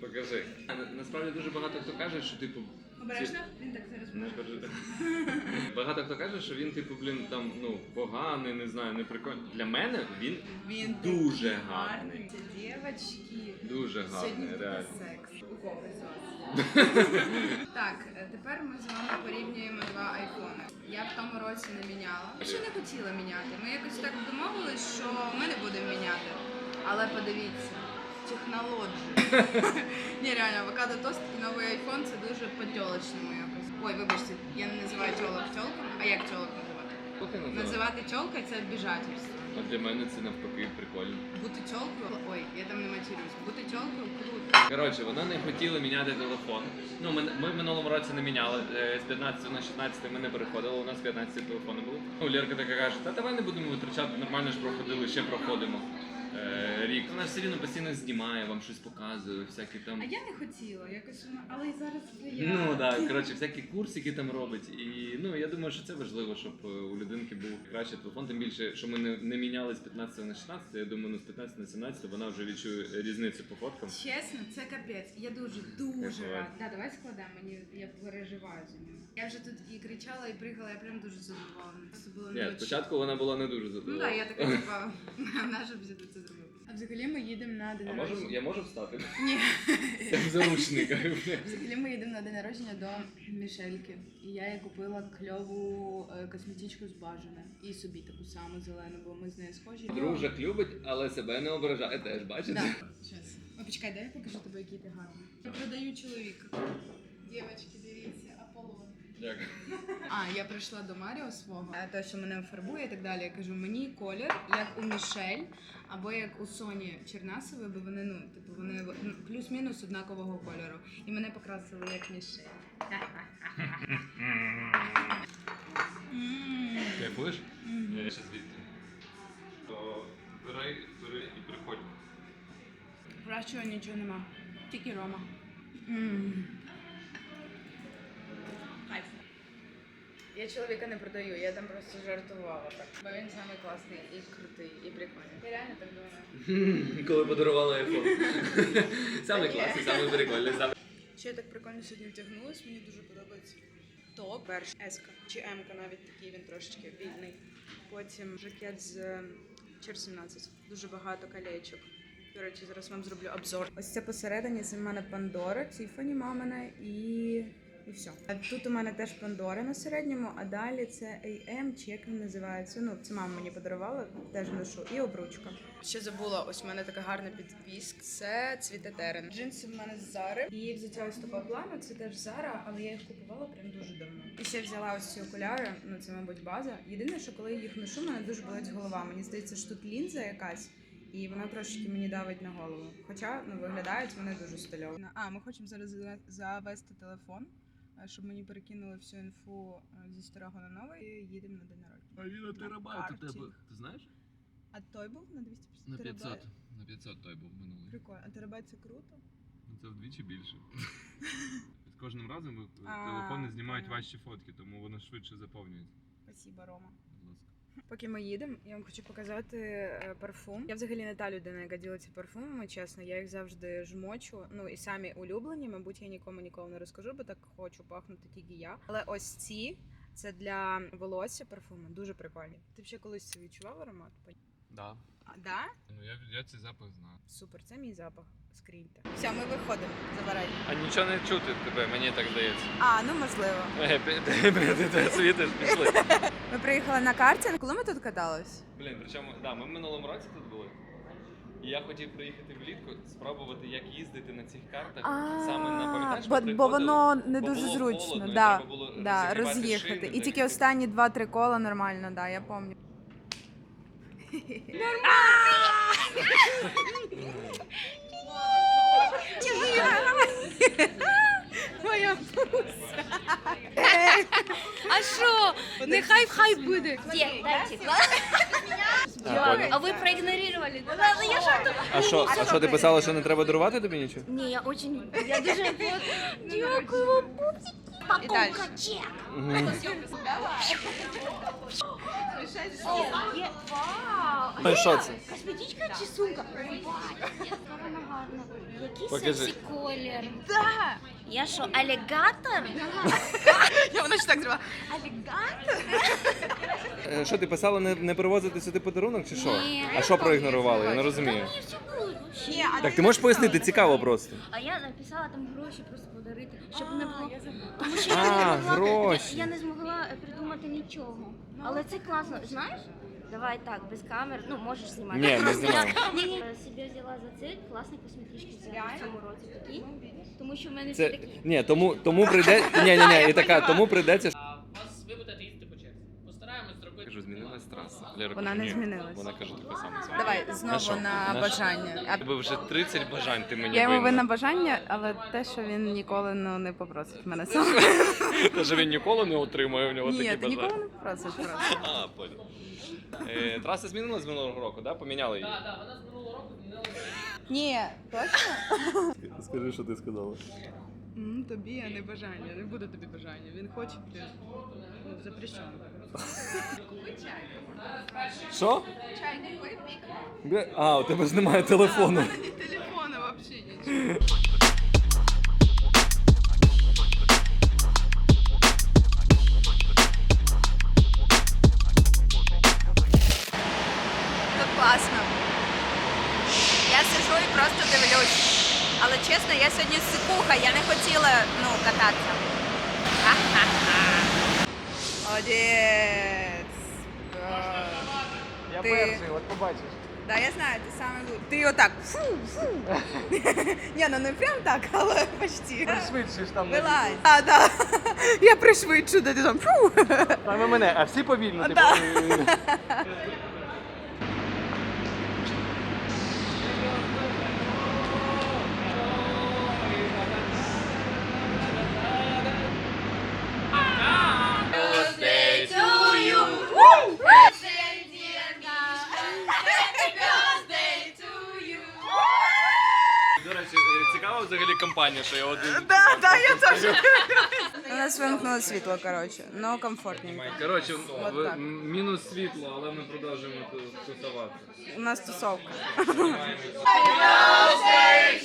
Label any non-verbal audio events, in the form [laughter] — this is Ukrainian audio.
Покажи. А, на- Насправді дуже багато хто каже, що типу. Обережно? Він так зараз Не може. кажи. [laughs] Багато хто каже, що він, типу, блін, там, ну, поганий, не знаю, не прикольний. Для мене він Він Дуже такий гарний. Це дівчатки. дуже Сьогодні гарний, буде реально. секс. У кого з вас? [laughs] Так, е, тепер ми з вами порівнюємо два айфони. Я в тому році не міняла. Я ще не хотіла міняти. Ми якось так домовились, що ми не будемо міняти. Але подивіться, технології. [laughs] Ні, реально, авокадо тост і новий айфон це дуже по-тьолочному якось. Ой, вибачте, я не називаю тьолок тьолком. А як тьолок називаю. Називати тьолкою це обіжательство. А для мене це навпаки прикольно. Бути тьолкою, ой, я там не матерюсь. Бути тьолкою круто. Коротше, вона не хотіла міняти телефон. Ну, ми, ми в минулому році не міняли. Е, З 15 на 16 ми не переходили, у нас 15 телефони були. Ну, Лєрка така каже, та давай не будемо витрачати, нормально ж проходили, ще проходимо. Е, рік. Вона все рівно постійно знімає, вам щось показує, всякі там. А я не хотіла, якось вона, але і зараз вже я. Ну так, коротше, всякі курсики там робить. І ну я думаю, що це важливо, щоб е, у людинки був кращий телефон. Тим більше, що ми не, не міняли з 15 на 16, я думаю, ну з 15 на 17 вона вже відчує різницю по фоткам. Чесно, це капець. Я дуже дуже рада. Да, давай складемо. Мені я переживаю за нього. Я вже тут і кричала, і пригала, я прям дуже задоволена. Це було Ні, спочатку вона була не дуже Ну задоволена. так, я така типа, [laughs] наша б це зробила. Взагалі ми їдемо на день А народження. я можу встати? Ні. Я в заручниках. Взагалі ми їдемо на день народження до Мішельки. І я їй купила кльову е, косметичку з бажане. І собі таку саму зелену, бо ми з нею схожі. Дружок любить, але себе не ображає теж, бачите? Да. Щас. О, почекай, дай я покажу тобі, який ти гарний. Я продаю чоловіка. Дівчатки. Дякую. А, я прийшла до Маріо свого, е, той, що мене фарбує і так далі. Я кажу, мені колір, як у Мішель, або як у Соні Чернасової, бо вони, ну, типу, вони ну, плюс-мінус однакового кольору. І мене покрасили як Мішель. Кайфуєш? Я ще звідти. То бери, бери і приходь. Кращого нічого нема. Тільки Рома. М. Я чоловіка не продаю, я там просто жартувала так. Бо він самий класний і крутий, і прикольний. Я реально так думаю. Коли подарувала айфон. Саме класний, саме прикольний. Ще я так прикольно сьогодні втягнулась, мені дуже подобається. Топ, перш еска чи емка навіть такий, він трошечки вільний. Потім жакет з е, Чер 17. Дуже багато колечок. До речі, зараз вам зроблю обзор. Ось це посередині це в мене Пандора, Тіфані мамина і. І все. Тут у мене теж Пандора на середньому, а далі це AM, чи як він називається. Ну, це мама мені подарувала, теж ношу. І обручка. Ще забула, ось у мене така гарна підвіска. Це цвіте терен. Джинси в мене з Зари. І взяття ось такого плану, це теж Зара, але я їх купувала прям дуже давно. І ще взяла ось ці окуляри, ну це, мабуть, база. Єдине, що коли я їх ношу, мене дуже болить голова. Мені здається, що тут лінза якась. І вона трошки мені давить на голову. Хоча ну виглядають вони дуже стильово. А ми хочемо зараз завести телефон, щоб мені перекинули всю інфу е, зі старого на новий. І їдемо на день народження. А він на терабайт у тебе. Ти знаєш? А той був на 250 На терабайт? 500. На 500 той був минулий. Прикольно. А терабайт це круто? Ну, Це вдвічі більше. [laughs] З кожним разом телефони знімають важчі фотки, тому воно швидше заповнюється. Спасибо, Рома. Поки ми їдемо, я вам хочу показати е, парфум. Я взагалі не та людина, яка ділиться парфумами, чесно. Я їх завжди жмочу. Ну і самі улюблені, мабуть, я нікому ніколи не розкажу, бо так хочу пахнути тільки я. Але ось ці це для волосся парфуми, дуже прикольні. Ти б ще колись це відчував аромат? Да. А, да? Ну я, я цей запах знаю. Супер, це мій запах. Скріньте. Все, ми виходимо. Забирай. А нічого не чути тебе, мені так здається. А, ну можливо. [laughs] Ти ти світиш, пішли. [laughs] Ми приїхали на карті. Коли ми тут катались? Блін, причому, да, ми в минулому році тут були. І я хотів приїхати влітку, спробувати, як їздити на цих картах. саме на пам'ятаєш, бо, бо воно не бо дуже було зручно. холодно, і треба було да, роз'їхати. шини, І тільки останні два-три кола нормально, да, я пам'ятаю. Моя пуся. А що? Нехай хай буде. Где? Дайте. понял. А да, я шартую. А що, а що ти писала, що не треба дарувати тобі нічого? Не, я очень... Я даже... Дякую вам, пупсики. Покупка чек. Мгм. О, Ну що це? Косметичка чи сумка? Який Покажи. сексі колір. Да. Я що, алігатор? Я вона ще так зробила. Алігатор? Е, Що ти писала не, не привозити сюди подарунок чи що? Ні. А що проігнорували? Я не розумію. Ні, все було. Ні, а Так ти можеш пояснити, цікаво просто. А я написала там гроші просто подарити, щоб не було. Тому що А, я не могла, гроші. Я, я не змогла е, придумати нічого. Але це класно. Знаєш? Давай так, без камер. Ну, можеш знімати. [laughs] Ні, не знімаю. Ні. Собі взяла за це класні косметички взяла в цьому році такі. Тому що в мене всі Це такі. ні, тому тому прийде. [laughs] Ні, ні, ні, і така, тому прийдеться. А вас ви будете їздити по черзі. Постараємось зробити. Кажу, змінилась траса. Лера Вона каже, не «Ні». змінилась. Вона каже, таке саме. Давай знову що? на На бажання. А Тебе вже 30 бажань, ти мені Я йому винна. бажання, але те, що він ніколи ну, не попросить мене сам. Та що він ніколи не отримує в нього Ні, такі ти ніколи не попросиш просто. А, понял. Е, Траса змінилась з минулого року, да? Поміняли її. Так, так, вона з минулого року змінилася. Ні, точно? Скажи, що ти сказала. М, Тобі, а не бажання. Не буде тобі бажання. Він хоче, блін. Ну, запрещено. Що? Бля, А, у тебе ж немає телефону. Ні взагалі нічого. [laughs] класно. Я сижу і просто дивлюсь. Але чесно, я сьогодні сикуха, я не хотіла ну, кататися. [laughs] Молодець. Я Ти- перший, от побачиш. Да, я знаю, ти саме лучший. Ти отак. Фу, фу. [laughs] Ні, ну не прям так, але почти. Швидше ж там. Вилазь. А, да. Я пришвидшу, де ти там. Фу. Саме мене, а всі повільно. типу, Да. [laughs] До речі, е, цікава взагалі компанія, що я один. Да, да, я [laughs] теж. У нас вимкнуло світло, коротше, но комфортненько. Коротше, От в- так. м- мінус світло, але ми продовжуємо ту- тусуватися. У нас тусовка. Happy birthday